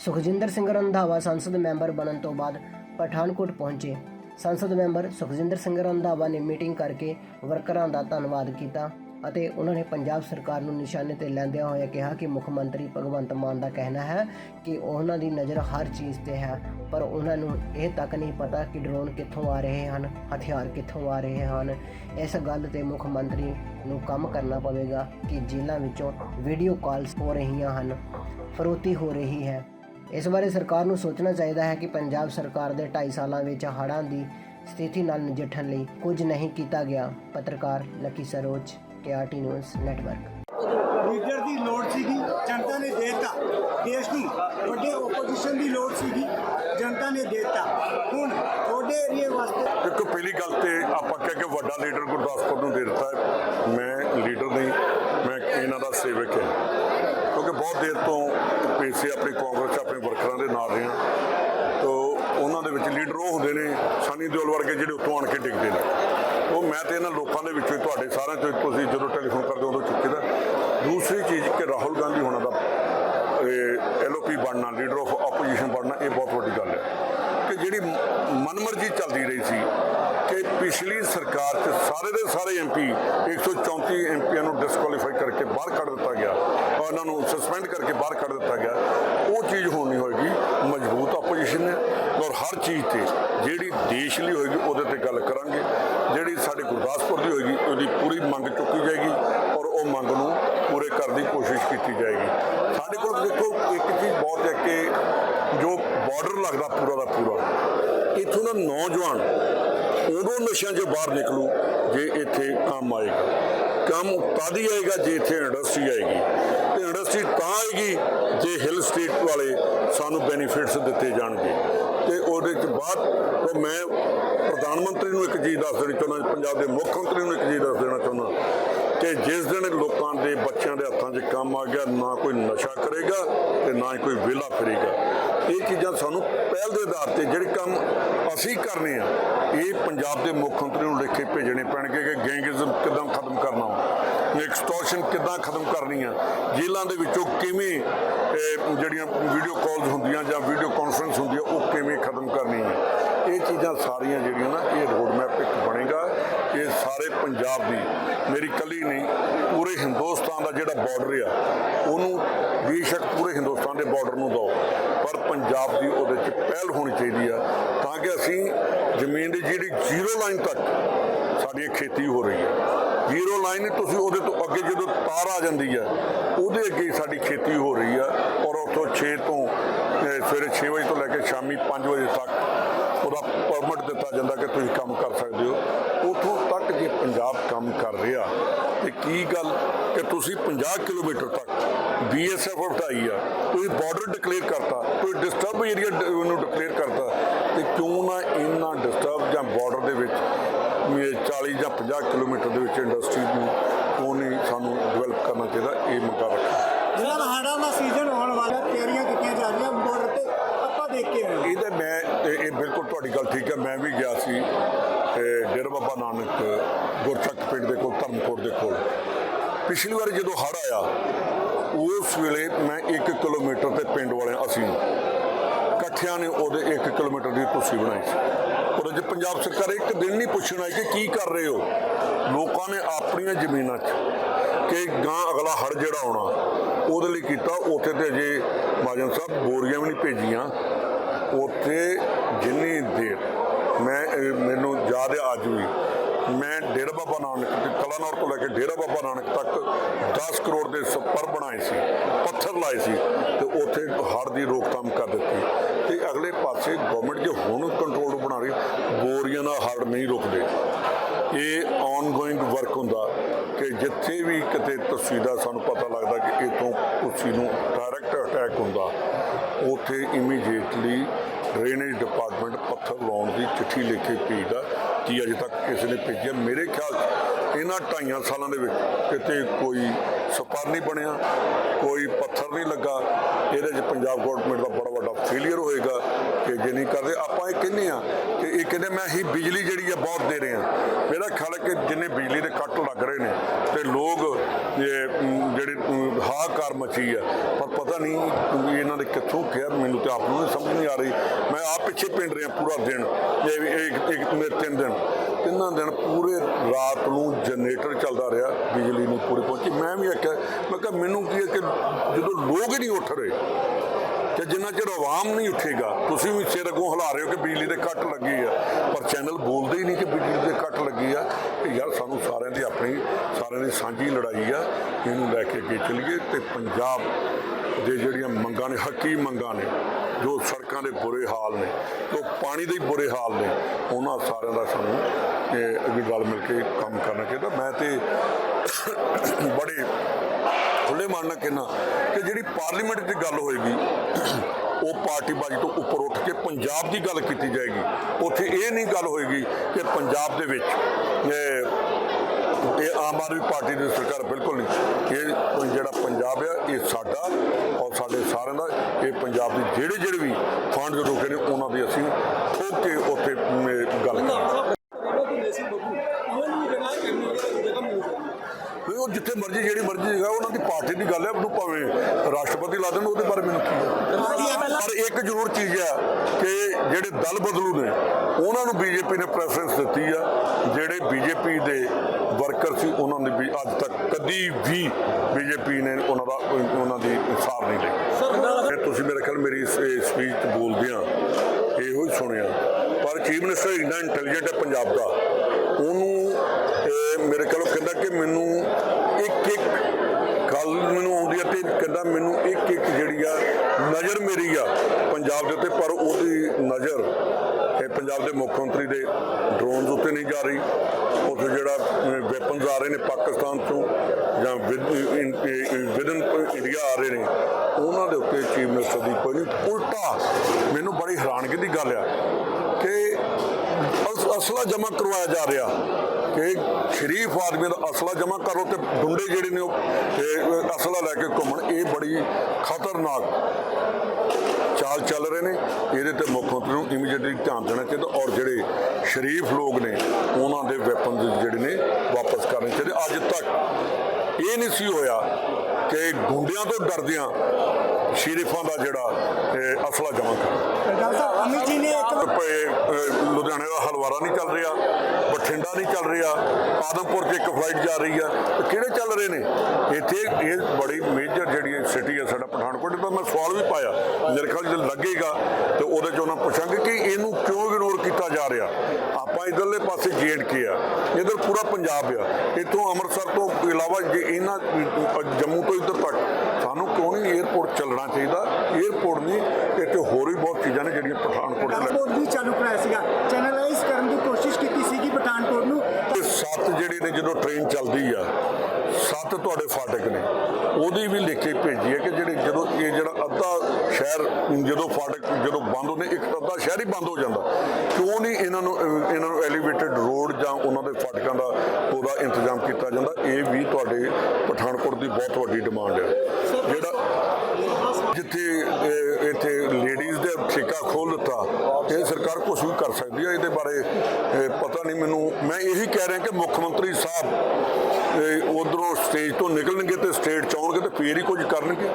ਸੁਖਜਿੰਦਰ ਸਿੰਘ ਰੰਧਾਵਾ ਸੰਸਦ ਮੈਂਬਰ ਬਣਨ ਤੋਂ ਬਾਅਦ ਪਠਾਨਕੋਟ ਪਹੁੰਚੇ। ਸੰਸਦ ਮੈਂਬਰ ਸੁਖਜਿੰਦਰ ਸਿੰਘ ਰੰਧਾਵਾ ਨੇ ਮੀਟਿੰਗ ਕਰਕੇ ਵਰਕਰਾਂ ਦਾ ਧੰਨਵਾਦ ਕੀਤਾ ਅਤੇ ਉਹਨਾਂ ਨੇ ਪੰਜਾਬ ਸਰਕਾਰ ਨੂੰ ਨਿਸ਼ਾਨੇ ਤੇ ਲੈਂਦਿਆਂ ਹੋਇਆ ਕਿਹਾ ਕਿ ਮੁੱਖ ਮੰਤਰੀ ਭਗਵੰਤ ਮਾਨ ਦਾ ਕਹਿਣਾ ਹੈ ਕਿ ਉਹਨਾਂ ਦੀ ਨਜ਼ਰ ਹਰ ਚੀਜ਼ ਤੇ ਹੈ, ਪਰ ਉਹਨਾਂ ਨੂੰ ਇਹ ਤੱਕ ਨਹੀਂ ਪਤਾ ਕਿ ਡਰੋਨ ਕਿੱਥੋਂ ਆ ਰਹੇ ਹਨ, ਹਥਿਆਰ ਕਿੱਥੋਂ ਆ ਰਹੇ ਹਨ। ਇਸ ਗੱਲ ਤੇ ਮੁੱਖ ਮੰਤਰੀ ਨੂੰ ਕੰਮ ਕਰਨਾ ਪਵੇਗਾ ਕਿ ਜੇਲ੍ਹਾਂ ਵਿੱਚੋਂ ਵੀਡੀਓ ਕਾਲਸ ਹੋ ਰਹੀਆਂ ਹਨ, ਫਰੋਤੀ ਹੋ ਰਹੀ ਹੈ। ਇਸ ਬਾਰੇ ਸਰਕਾਰ ਨੂੰ ਸੋਚਣਾ ਚਾਹੀਦਾ ਹੈ ਕਿ ਪੰਜਾਬ ਸਰਕਾਰ ਦੇ 2.5 ਸਾਲਾਂ ਵਿੱਚ ਹੜ੍ਹਾਂ ਦੀ ਸਥਿਤੀ ਨਾਲ ਨਜਿੱਠਣ ਲਈ ਕੁਝ ਨਹੀਂ ਕੀਤਾ ਗਿਆ। ਪੱਤਰਕਾਰ Lucky Saroj KRT news network leader ਦੀ ਲੋੜ ਸੀਗੀ ਜਨਤਾ ਨੇ ਦੇਤਾ। ਦੇਸ਼ ਦੀ ਵੱਡੇ ਆਪੋਜੀਸ਼ਨ ਦੀ ਲੋੜ ਸੀਗੀ ਜਨਤਾ ਨੇ ਦੇਤਾ। ਹੁਣ ਤੁਹਾਡੇ ਏਰੀਏ ਵਾਸਤੇ ਦੇਖੋ ਪਹਿਲੀ ਗੱਲ ਤੇ ਆਪਾਂ ਕਹਿ ਕੇ ਵੱਡਾ ਲੀਡਰ ਗੁਰਦਾਸਪੁਰ ਨੂੰ ਦੇ ਦਿੱਤਾ। ਮੈਂ ਲੀਡਰ ਨਹੀਂ ਮੈਂ ਇਹਨਾਂ ਦਾ ਸੇਵਕ ਹਾਂ। ਕਿਉਂਕਿ ਬਹੁਤ ਦੇਰ ਤੋਂ ਪੇਸੇ ਆਪਣੀ ਕਾਂਗਰਸ 'ਚ ਆਪਣੇ ਵਰਕਰਾਂ ਦੇ ਨਾਲ ਰਹੇ ਹਾਂ ਤੋ ਉਹਨਾਂ ਦੇ ਵਿੱਚ ਲੀਡਰ ਉਹ ਹੁੰਦੇ ਨੇ, ਸਾਨੀ ਦਿਓਲ ਵਰਗੇ ਜਿਹੜੇ ਉੱਤੋਂ ਆਣ ਕੇ ਡਿੱਗਦੇ ਨੇ। ਉਹ ਮੈਂ ਤੇ ਇਹਨਾਂ ਲੋਕਾਂ ਦੇ ਵਿੱਚੋਂ ਤੁਹਾਡੇ ਸਾਰਿਆਂ ਤੋਂ ਤੁਸੀਂ ਜਦੋਂ ਟੈਲੀਫੋਨ ਕਰਦੇ ਹੋ ਉਦੋਂ ਚੁੱਕੀਦਾ ਦੂਸਰੀ ਚੀਜ਼ ਕਿ ਰਾਹੁਲ ਗਾਂਧੀ ਹੋਣਾ ਦਾ ਐਲਓਪੀ ਬਣਨਾ ਲੀਡਰ ਆਫ ਆਪੋਜੀਸ਼ਨ ਬਣਨਾ, ਇਹ ਬਹੁਤ ਵੱਡੀ ਗੱਲ ਹੈ। ਕਿ ਜਿਹੜੀ ਮਨਮਰਜ਼ੀ ਚੱਲਦੀ ਰਹੀ ਸੀ ਕਿ ਪਿਛਲੀ ਸਰਕਾਰ 'ਚ ਸਾਰੇ ਦੇ ਸਾਰੇ ਐਮਪੀ 134 ਐਮਪੀਆਂ ਨੂੰ ਡਿਸਕੁਆਲੀਫਾਈ ਕਰਕੇ ਬਾਹਰ ਕੱਢ ਦਿੱਤਾ ਗਿਆ ਔਰ ਉਹਨਾਂ ਨੂੰ ਸਸਪੈਂਡ ਕਰਕੇ ਬਾਹਰ ਕੱਢ ਦਿੱਤਾ ਗਿਆ, ਉਹ ਚੀਜ਼ ਹੁਣ ਨਹੀਂ ਹੋਏਗੀ, ਮਜ਼ਬੂਤ ਆਪੋਜੀਸ਼ਨ ਹੈ ਔਰ ਹਰ ਚੀਜ਼ ਤੇ ਜਿਹੜੀ ਦੇਸ਼ ਲਈ ਹੋਏਗੀ ਉਹਦੇ ਤੇ ਗੱਲ ਕਰਾਂਗੇ, ਜਿਹੜੀ ਸਾਡੇ ਗੁਰਦਾਸਪੁਰ ਦੀ ਹੋਏਗੀ ਉਹਦੀ ਪੂਰੀ ਮੰਗ ਚੁੱਕੀ ਜਾਏਗੀ ਔਰ ਉਹ ਮੰਗ ਨੂੰ ਪੂਰੇ ਕਰਨ ਦੀ ਕੋਸ਼ਿਸ਼ ਕੀਤੀ ਜਾਏਗੀ। ਸਾਡੇ ਕੋਲ ਦੇਖੋ, ਇੱਕ ਚੀਜ਼ ਬਹੁਤ ਹੈ ਕਿ ਜੋ ਬਾਰਡਰ ਲੱਗਦਾ ਪੂਰਾ ਦਾ ਪੂਰਾ, ਇੱਥੋਂ ਦਾ ਨੌਜਵਾਨ ਉਦੋਂ ਨਸ਼ਿਆਂ 'ਚੋਂ ਬਾਹਰ ਨਿਕਲੂ ਜੇ ਇੱਥੇ ਕੰਮ ਆਏਗਾ। ਕੰਮ ਤਦ ਹੀ ਆਏਗਾ ਜੇ ਇੱਥੇ ਇੰਡਸਟਰੀ ਆਏਗੀ। ਤੇ ਇੰਡਸਟਰੀ ਤਾਂ ਆਏਗੀ ਜੇ ਹਿਲ ਸਟੇਟ ਵਾਲੇ ਸਾਨੂੰ ਬੈਨੀਫਿਟਸ ਦਿੱਤੇ ਜਾਣਗੇ। ਤੇ ਉਹਦੇ ਚ ਬਾਅਦ ਉਹ ਮੈਂ ਪ੍ਰਧਾਨ ਮੰਤਰੀ ਨੂੰ ਇੱਕ ਚੀਜ਼ ਦੱਸ ਦੇਣੀ ਚਾਹੁੰਦਾ, ਪੰਜਾਬ ਦੇ ਮੁੱਖ ਮੰਤਰੀ ਨੂੰ ਇੱਕ ਚੀਜ਼ ਦੱਸ ਦੇਣਾ ਚਾਹੁੰਦਾ। ਕਿ ਜਿਸ ਦਿਨ ਲੋਕਾਂ ਦੇ ਬੱਚਿਆਂ ਦੇ ਹੱਥਾਂ 'ਚ ਕੰਮ ਆ ਗਿਆ, ਨਾ ਕੋਈ ਨਸ਼ਾ ਕਰੇਗਾ ਤੇ ਨਾ ਹੀ ਕੋਈ ਵਿਹਲਾ ਫਿਰੇਗਾ। ਇਹ ਚੀਜ਼ਾਂ ਸਾਨੂੰ ਪਹਿਲ ਦੇ ਆਧਾਰ ਤੇ ਜਿਹੜੇ ਕੰਮ ਅਸੀਂ ਕਰਨੇ ਆ, ਇਹ ਪੰਜਾਬ ਦੇ ਮੁੱਖ ਮੰਤਰੀ ਨੂੰ ਲਿਖ ਕੇ ਭੇਜਣੇ ਪੈਣਗੇ ਕਿ ਗੈਂਗਿਜ਼ਮ ਕਿਦਾਂ ਖਤਮ ਕਰਨਾ ਵਾ ਐਕਸਟੋਰਸ਼ਨ ਕਿਦਾਂ ਖਤਮ ਕਰਨੀ ਆ, ਜੇਲ੍ਹਾਂ ਦੇ ਵਿੱਚੋਂ ਕਿਵੇਂ ਜਿਹੜੀਆਂ ਵੀਡੀਓ ਕਾਲਸ ਹੁੰਦੀਆਂ ਜਾਂ ਵੀਡੀਓ ਕਾਨਫਰੰਸ ਹੁੰਦੀ ਆ, ਉਹ ਕਿਵੇਂ ਖਤਮ ਕਰਨੀ ਹੈ ਇਹ ਚੀਜ਼ਾਂ ਸਾਰੀਆਂ ਜਿਹੜੀਆਂ ਨਾ, ਇਹ ਰੋਡ ਮੈਪ ਇੱਕ ਬਣੇਗਾ। ਇਹ ਸਾਰੇ ਪੰਜਾਬ ਦੀ, ਮੇਰੀ ਕੱਲੀ ਨਹੀਂ, ਪੂਰੇ ਹਿੰਦੁਸਤਾਨ ਦਾ ਜਿਹੜਾ ਬਾਰਡਰ ਆ, ਉਹਨੂੰ ਬੇਸ਼ੱਕ ਪੂਰੇ ਹਿੰਦੁਸਤਾਨ ਦੇ ਬਾਰਡਰ ਨੂੰ ਦਿਓ। ਪਰ ਪੰਜਾਬ ਦੀ ਉਹਦੇ 'ਚ ਪਹਿਲ ਹੋਣੀ ਚਾਹੀਦੀ ਆ, ਤਾਂ ਕਿ ਅਸੀਂ ਜ਼ਮੀਨ ਦੀ ਜਿਹੜੀ ਜ਼ੀਰੋ ਲਾਈਨ ਤੱਕ ਸਾਡੀ ਖੇਤੀ ਹੋ ਰਹੀ ਹੈ ਜ਼ੀਰੋ ਲਾਈਨ ਤੁਸੀਂ ਉਹਦੇ ਤੋਂ ਅੱਗੇ ਜਦੋਂ ਤਾਰ ਆ ਜਾਂਦੀ ਹੈ ਉਹਦੇ ਅੱਗੇ ਸਾਡੀ ਖੇਤੀ ਹੋ ਰਹੀ ਆ। ਔਰ ਉੱਥੋਂ 6 ਤੋਂ ਸਵੇਰੇ 6 ਵਜੇ ਤੋਂ ਲੈ ਕੇ ਸ਼ਾਮੀ 5 ਵਜੇ ਤੱਕ ਉਹਦਾ ਪਰਮਿਟ ਦਿੱਤਾ ਜਾਂਦਾ ਕਿ ਤੁਸੀਂ ਕੰਮ ਕਰ ਸਕਦੇ ਹੋ। ਉੱਥੋਂ ਤੱਕ ਜੇ ਪੰਜਾਬ ਕੰਮ ਕਰ ਰਿਹਾ। ਤੇ ਕੀ ਗੱਲ ਕਿ ਤੁਸੀਂ 50 ਕਿਲੋਮੀਟਰ ਤੱਕ ਬੀਐਸਐਫ ਉਠਾਈ ਆ ਕੋਈ ਬਾਰਡਰ ਡਿਕਲੇਅਰ ਕਰਤਾ ਕੋਈ ਡਿਸਟਰਬ ਏਰੀਆ ਨੂੰ ਡਿਕਲੇਅਰ ਕਰਤਾ ਤੇ ਕਿਉਂ ਨਾ ਇੰਨਾ ਡਿਸਟਰਬ ਜਾਂ ਬਾਰਡਰ ਦੇ ਵਿੱਚ ਵੀ 40 ਜਾਂ 50 ਕਿਲੋਮੀਟਰ ਦੇ ਵਿੱਚ ਇੰਡਸਟਰੀ ਨੂੰ ਕਿਉਂ ਨਹੀਂ ਸਾਨੂੰ ਡਿਵੈਲਪ ਕਰਨਾ ਚਾਹੀਦਾ ਇਹ ਮੁੱਦਾ ਰੱਖਾਂ ਜਿਹੜਾ ਹਾੜਾ ਦਾ ਸੀਜ਼ਨ ਹੋਣ ਵਾਲਾ ਤਿਆਰੀਆਂ ਕੀਤੀਆਂ ਜਾ ਰਹੀਆਂ ਬਾਰਡਰ ਤੇ ਆਪਾਂ ਦੇਖ ਕੇ ਆਏ। ਇਹਦੇ ਮੈਂ ਇਹ ਇਹ ਬਿਲਕੁਲ ਤੁਹਾਡੀ ਗੱਲ ਠੀਕ ਹੈ, ਮੈਂ ਵੀ ਗਿਆ ਸੀ, ਤੇ ਡੇਰਾ ਬਾਬਾ ਨਾਨਕ ਗੁਰਚੱਕ ਪਿੰਡ ਦੇ ਕੋਲ, ਧਰਮਕੋਟ ਦੇ ਕੋਲ। ਪਿਛਲੀ ਵਾਰ ਜਦੋਂ ਹੜ੍ਹ ਆਇਆ, ਉਸ ਵੇਲੇ ਮੈਂ 1 ਕਿਲੋਮੀਟਰ ਤੇ ਪਿੰਡ ਵਾਲਿਆਂ, ਅਸੀਂ ਇਕੱਠਿਆਂ ਨੇ ਉਹਦੇ 1 ਕਿਲੋਮੀਟਰ ਦੀ ਤੁਸੀਂ ਬਣਾਈ ਸੀ। ਉਹਦੇ 'ਚ ਪੰਜਾਬ ਸਰਕਾਰ ਇੱਕ ਦਿਨ ਨਹੀਂ ਪੁੱਛਣ ਆਈ ਕਿ ਕੀ ਕਰ ਰਹੇ ਹੋ। ਲੋਕਾਂ ਨੇ ਆਪਣੀਆਂ ਜ਼ਮੀਨਾਂ 'ਚ ਕਿ ਗਾਂ ਅਗਲਾ ਹੜ ਜਿਹੜਾ ਆਉਣਾ, ਉਹਦੇ ਲਈ ਕੀਤਾ। ਉੱਥੇ ਤੇ ਅਜੇ ਮਾਜਨ ਸਾਹਿਬ, ਬੋਰੀਆਂ ਵੀ ਨਹੀਂ ਭੇਜੀਆਂ। ਉੱਥੇ ਜਿੰਨੀ ਦੇਰ ਮੈਂ ਮੈਨੂੰ ਯਾਦ ਹੈ ਅੱਜ ਵੀ, ਮੈਂ ਡੇਰਾ ਬਾਬਾ ਨਾਨਕ ਕਲਾਨੌਰ ਤੋਂ ਲੈ ਕੇ ਡੇਰਾ ਬਾਬਾ ਨਾਨਕ ਤੱਕ 10 ਕਰੋੜ ਦੇ ਸੱਪਰ ਬਣਾਏ ਸੀ, ਪੱਥਰ ਲਾਏ ਸੀ ਤੇ ਉੱਥੇ ਹੜ੍ਹ ਦੀ ਰੋਕਥਾਮ ਕਰ ਦਿੱਤੀ। ਤੇ ਅਗਲੇ ਪਾਸੇ ਗਵਰਨਮੈਂਟ ਜੇ ਹੁਣ ਕੰਟਰੋਲ ਬਣਾ ਰਹੀ, ਬੋਰੀਆਂ ਨਾਲ ਹੜ੍ਹ ਨਹੀਂ ਰੁਕਦੇ। ਇਹ ਆਨਗੋਇੰਗ ਵਰਕ ਹੁੰਦਾ ਕਿ ਜਿੱਥੇ ਵੀ ਕਿਤੇ ਤਸਵੀਰਾਂ ਸਾਨੂੰ ਪਤਾ ਲੱਗਦਾ ਕਿ ਇਥੋਂ ਕੁਛ ਨੂੰ ਡਾਇਰੈਕਟ ਅਟੈਕ ਹੁੰਦਾ। ਉੱਥੇ ਇਮੀਡੀਏਟਲੀ ਡਰੇਨੇਜ ਡਿਪਾਰਟਮੈਂਟ ਪੱਥਰ ਲਾਉਣ ਦੀ ਚਿੱਠੀ ਲਿਖ ਕੇ ਭੇਜਦਾ, ਕੀ ਅਜੇ ਤੱਕ ਕਿਸੇ ਨੇ ਭੇਜਿਆ। ਮੇਰੇ ਖਿਆਲ 'ਚ ਇਹਨਾਂ ਢਾਈਆਂ ਸਾਲਾਂ ਦੇ ਵਿੱਚ ਕਿਤੇ ਕੋਈ ਸਪਰ ਨਹੀਂ ਬਣਿਆ, ਕੋਈ ਪੱਥਰ ਨਹੀਂ ਲੱਗਾ। ਇਹਦੇ 'ਚ ਪੰਜਾਬ ਗਵਰਨਮੈਂਟ ਦਾ ਬੜਾ ਵੱਡਾ ਫੇਲਿਅਰ ਹੋਏਗਾ। ਕਿ ਜੇ ਨਹੀਂ ਕਰਦੇ ਆਪਾਂ ਇਹ ਕਹਿੰਦੇ ਆ ਕਿ ਇਹ ਕਹਿੰਦੇ ਮੈਂ ਹੀ ਬਿਜਲੀ ਜਿਹੜੀ ਆ ਬਹੁਤ ਦੇ ਰਹੇ। ਆ ਮੇਰਾ ਖਿਆਲ ਹੈ ਕਿ ਜਿੰਨੇ ਬਿਜਲੀ ਦੇ ਕੱਟ ਲੱਗ ਰਹੇ ਨੇ ਤੇ ਲੋਕ ਜਿਹੜੇ ਅਮ, ਹਾਹਾਕਾਰ ਮਚੀ ਆ ਪਰ ਪਤਾ ਨਹੀਂ ਇਹਨਾਂ ਦੇ ਕਿੱਥੋਂ ਕਿਹਾ ਮੈਨੂੰ ਤੇ ਆਪ ਨੂੰ ਨਹੀਂ ਸਮਝ ਨਹੀਂ ਆ ਰਹੀ। ਮੈਂ ਆਪ ਪਿੱਛੇ ਪਿੰਡ ਰਿਹਾ ਪੂਰਾ ਦਿਨ ਇਹ ਇੱਕ ਇੱਕ ਮੇਰੇ ਤਿੰਨ ਦਿਨ। ਤਿੰਨਾਂ ਦਿਨ ਪੂਰੇ ਰਾਤ ਨੂੰ ਜਨਰੇਟਰ ਚੱਲਦਾ ਰਿਹਾ ਬਿਜਲੀ ਨਹੀਂ ਪੂਰੀ ਪਹੁੰਚੀ। ਮੈਂ ਵੀ ਆਖਿਆ ਮੈਂ ਕਿਹਾ ਮੈਨੂੰ ਕੀ ਹੈ ਕਿ ਜਦੋਂ ਲੋਕ ਹੀ ਨਹੀਂ ਉੱਠ ਰਹੇ ਤੇ ਜਿੰਨਾ ਚਿਰ ਆਵਾਮ ਨਹੀਂ ਉੱਠੇਗਾ, ਤੁਸੀਂ ਵੀ ਸਿਰ ਅੱਗੋਂ ਹਿਲਾ ਰਹੇ ਹੋ ਕਿ ਬਿਜਲੀ ਦੇ ਕੱਟ ਲੱਗੀ ਆ। ਪਰ ਚੈਨਲ ਬੋਲਦੇ ਹੀ ਨਹੀਂ ਕਿ ਬਿਜਲੀ ਦੇ ਕੱਟ ਲੱਗੀ ਆ। ਤੇ ਯਾਰ ਸਾਨੂੰ ਸਾਰਿਆਂ ਦੀ ਆਪਣੀ, ਸਾਰਿਆਂ ਦੀ ਸਾਂਝੀ ਲੜਾਈ ਆ। ਇਹਨੂੰ ਲੈ ਕੇ ਅੱਗੇ ਚੱਲੀਏ ਤੇ ਪੰਜਾਬ ਦੇ ਜਿਹੜੀਆਂ ਮੰਗਾਂ ਨੇ, ਹੱਕੀ ਮੰਗਾਂ ਨੇ, ਜੋ ਸੜਕਾਂ ਦੇ ਬੁਰੇ ਹਾਲ ਨੇ, ਜੋ ਪਾਣੀ ਦੇ ਬੁਰੇ ਹਾਲ ਨੇ, ਉਹਨਾਂ ਸਾਰਿਆਂ ਦਾ ਸਾਨੂੰ ਇਹ ਅੱਗੇ ਗੱਲ ਮਿਲ ਕੇ ਕੰਮ ਕਰਨਾ ਚਾਹੀਦਾ। ਮੈਂ ਤੇ ਬੜੇ ਖੁੱਲੇ ਕਹਿਣਾ ਕਿ ਜਿਹੜੀ ਪਾਰਲੀਮੈਂਟ ਦੀ ਗੱਲ ਹੋਏਗੀ, ਉਹ ਪਾਰਟੀਬਾਜ਼ੀ ਤੋਂ ਉੱਪਰ ਉੱਠ ਕੇ ਪੰਜਾਬ ਦੀ ਗੱਲ ਕੀਤੀ ਜਾਏਗੀ। ਉੱਥੇ ਇਹ ਨਹੀਂ ਗੱਲ ਹੋਏਗੀ ਕਿ ਪੰਜਾਬ ਦੇ ਵਿੱਚ, ਇਹ ਆਮ ਆਦਮੀ ਪਾਰਟੀ ਦੀ ਸਰਕਾਰ ਬਿਲਕੁਲ ਨਹੀਂ। ਇਹ ਜਿਹੜਾ ਪੰਜਾਬ ਆ, ਇਹ ਸਾਡਾ ਔਰ ਸਾਡੇ ਸਾਰਿਆਂ ਦਾ, ਇਹ ਪੰਜਾਬ ਦੇ ਜਿਹੜੇ ਜਿਹੜੇ ਵੀ ਫੰਡ ਰੁਕੇ ਨੇ, ਉਹਨਾਂ ਦੀ ਅਸੀਂ ਠੋਕ ਕੇ ਉੱਥੇ ਗੱਲ ਕਰਾਂਗੇ। ਉਹ ਜਿੱਥੇ ਮਰਜ਼ੀ ਜਿਹੜੀ ਮਰਜ਼ੀ ਜਗ੍ਹਾ ਉਹਨਾਂ ਦੀ ਪਾਰਟੀ ਦੀ ਗੱਲ ਹੈ ਉਹਨੂੰ ਭਾਵੇਂ ਰਾਸ਼ਟਰਪਤੀ ਲਾ ਦੇਣ ਉਹਦੇ ਬਾਰੇ ਮੈਨੂੰ ਕੀ ਹੈ? ਪਰ ਇੱਕ ਜ਼ਰੂਰ ਚੀਜ਼ ਆ ਕਿ ਜਿਹੜੇ ਦਲ ਬਦਲੂ ਨੇ ਉਹਨਾਂ ਨੂੰ ਬੀਜੇਪੀ ਨੇ ਪ੍ਰੈਫਰੈਂਸ ਦਿੱਤੀ ਆ। ਜਿਹੜੇ ਬੀਜੇਪੀ ਦੇ ਵਰਕਰ ਸੀ ਉਹਨਾਂ ਨੇ ਵੀ ਅੱਜ ਤੱਕ ਕਦੀ ਵੀ ਬੀਜੇਪੀ ਨੇ ਉਹਨਾਂ ਦਾ ਉਹਨਾਂ ਦੀ ਸਾਰ ਨਹੀਂ ਲਈ। ਫਿਰ ਤੁਸੀਂ ਮੇਰੇ ਖਿਆਲ ਮੇਰੀ ਸਪੀਚ ਚ ਬੋਲਦਿਆਂ ਇਹੋ ਹੀ ਸੁਣਿਆ। ਪਰ ਚੀਫ ਮਿਨਿਸਟਰ ਇੰਨਾ ਇੰਟੈਲੀਜੈਂਟ ਹੈ ਪੰਜਾਬ ਦਾ ਉਹਨੂੰ ਇਹ ਮੇਰੇ ਕੋਲ ਕਹਿੰਦਾ ਕਿ ਮੈਨੂੰ ਇੱਕ ਇੱਕ ਗੱਲ ਮੈਨੂੰ ਆਉਂਦੀ ਹੈ ਤੇ ਕਹਿੰਦਾ ਮੈਨੂੰ ਇੱਕ ਇੱਕ ਜਿਹੜੀ ਆ ਨਜ਼ਰ ਮੇਰੀ ਆ ਪੰਜਾਬ ਦੇ ਉੱਤੇ, ਪਰ ਉਹਦੀ ਨਜ਼ਰ ਇਹ ਪੰਜਾਬ ਦੇ ਮੁੱਖ ਮੰਤਰੀ ਦੇ ਡਰੋਨਸ ਉੱਤੇ ਨਹੀਂ ਜਾ ਰਹੀ। ਉੱਥੇ ਜਿਹੜਾ ਵੈਪਨਸ ਆ ਰਹੇ ਨੇ ਪਾਕਿਸਤਾਨ ਤੋਂ ਜਾਂ ਵਿਦਨ ਇੰਡੀਆ ਆ ਰਹੇ ਨੇ, ਉਹਨਾਂ ਦੇ ਉੱਤੇ ਚੀਫ ਮਿਨਿਸਟਰ ਦੀ ਕੋਈ ਉਲਟਾ ਮੈਨੂੰ ਬੜੀ ਹੈਰਾਨਗੀ ਦੀ ਗੱਲ ਆ ਅਸਲਾ ਜਮ੍ਹਾਂ ਕਰਵਾਇਆ ਜਾ ਰਿਹਾ ਕਿ ਸ਼ਰੀਫ ਆਦਮੀ ਦਾ ਅਸਲਾ ਜਮ੍ਹਾਂ ਕਰੋ ਤੇ ਡੁੰਡੇ ਜਿਹੜੇ ਨੇ ਉਹ ਅਸਲਾ ਲੈ ਕੇ ਘੁੰਮਣ, ਇਹ ਬੜੀ ਖਤਰਨਾਕ ਚਾਲ ਚੱਲ ਰਹੇ ਨੇ। ਇਹਦੇ ਤੇ ਮੁੱਖ ਮੰਤਰੀ ਨੂੰ ਇਮੀਡੀਏਟਲੀ ਧਿਆਨ ਦੇਣਾ ਚਾਹੀਦਾ ਔਰ ਜਿਹੜੇ ਸ਼ਰੀਫ ਲੋਕ ਨੇ, ਉਹਨਾਂ ਦੇ ਵੈਪਨ ਜਿਹੜੇ ਨੇ ਵਾਪਸ ਕਰਨੇ ਚਾਹੀਦੇ। ਅੱਜ ਤੱਕ ਇਹ ਨਹੀਂ ਸੀ ਹੋਇਆ ਕਿ ਗੁੰਡਿਆਂ ਤੋਂ ਡਰਦਿਆਂ ਸ਼ਰੀਫਾਂ ਦਾ ਜਿਹੜਾ ਅਸਲਾ ਜਮ੍ਹਾਂ ਕਰ। ਸਾਹਿਬ ਅਮਿਤ ਜੀ ਨੇ ਇੱਕ ਲੁਧਿਆਣੇ ਦਾ ਹਲਵਾਰਾ ਨਹੀਂ ਚੱਲ ਰਿਹਾ ਬਠਿੰਡਾ ਨਹੀਂ ਚੱਲ ਰਿਹਾ ਆਦਮਪੁਰ 'ਚ ਇੱਕ ਫਲਾਈਟ ਜਾ ਰਹੀ ਆ। ਕਿਹੜੇ ਚੱਲ ਰਹੇ ਨੇ? ਇੱਥੇ ਇਹ ਬੜੀ ਮੇਜਰ ਜਿਹੜੀ ਸਿਟੀ ਹੈ ਸਾਡਾ ਪਠਾਨਕੋਟ ਦਾ ਮੈਂ ਸਵਾਲ ਵੀ ਪਾਇਆ। ਮੇਰੇ ਖਿਆਲ ਜੇ ਲੱਗੇਗਾ ਤੇ ਉਹਦੇ 'ਚ ਉਹਨਾਂ ਪੁੱਛਾਂਗੇ ਕਿ ਇਹਨੂੰ ਕਿਉਂ ਇਗਨੋਰ ਕੀਤਾ ਜਾ ਰਿਹਾ? ਆਪਾਂ ਇਧਰਲੇ ਪਾਸੇ ਕੇ ਆ। ਇਧਰ ਪੂਰਾ ਪੰਜਾਬ ਆ। ਇੱਥੋਂ ਅੰਮ੍ਰਿਤਸਰ ਤੋਂ ਇਲਾਵਾ ਜੇ ਇਹਨਾਂ ਜੰਮੂ ਤੋਂ ਇੱਧਰ ਤੱਕ ਸਾਨੂੰ ਕਿਉਂ ਨਹੀਂ 에어ਪੋਰਟ ਚੱਲਣਾ ਚਾਹੀਦਾ? 에어ਪੋਰਟ ਨਹੀਂ, ਇੱਥੇ ਹੋਰ ਵੀ ਬਹੁਤ ਚੀਜ਼ਾਂ ਨੇ ਜਿਹੜੀਆਂ ਪਠਾਨਕੋਟ 'ਚ ਲੱਗ- ਟਰਾਂਸਪੋਰਟ ਵੀ ਚਾਲੂ ਕਰਾਇਆ ਸੀਗਾ। ਸੱਤ ਜਿਹੜੇ ਨੇ ਜਦੋਂ ਟ੍ਰੇਨ ਚੱਲਦੀ ਆ, ਸੱਤ ਤੁਹਾਡੇ ਫਾਟਕ ਨੇ। ਉਹਦੀ ਵੀ ਲਿਖ ਕੇ ਭੇਜੀ ਹੈ ਕਿ ਜਿਹੜੇ ਜਦੋਂ ਇਹ ਜਿਹੜਾ ਅੱਧਾ ਸ਼ਹਿਰ ਜਦੋਂ ਫਾਟਕ ਜਦੋਂ ਬੰਦ ਹੁੰਦੇ, ਇੱਕ ਅੱਧਾ ਸ਼ਹਿਰ ਹੀ ਬੰਦ ਹੋ ਜਾਂਦਾ। ਕਿਉਂ ਨਹੀਂ ਇਹਨਾਂ ਨੂੰ ਇਹਨਾਂ ਨੂੰ ਐਲੀਵੇਟਡ ਰੋਡ ਜਾਂ ਉਹਨਾਂ ਦੇ ਫਾਟਕਾਂ ਦਾ ਉਹਦਾ ਇੰਤਜ਼ਾਮ ਕੀਤਾ ਜਾਂਦਾ? ਇਹ ਵੀ ਤੁਹਾਡੇ ਪਠਾਨਕੋਟ ਦੀ ਬਹੁਤ ਵੱਡੀ ਡਿਮਾਂਡ ਹੈ। ਇਹੀ ਕਹਿ ਰਹੇ ਕਿ ਮੁੱਖ ਮੰਤਰੀ ਸਾਹਿਬ ਉਧਰੋਂ ਸਟੇਜ ਤੋਂ ਨਿਕਲਣਗੇ ਤੇ ਸਟੇਟ ਚ ਆਉਣਗੇ ਤੇ ਫੇਰ ਹੀ ਕੁਝ ਕਰਨਗੇ?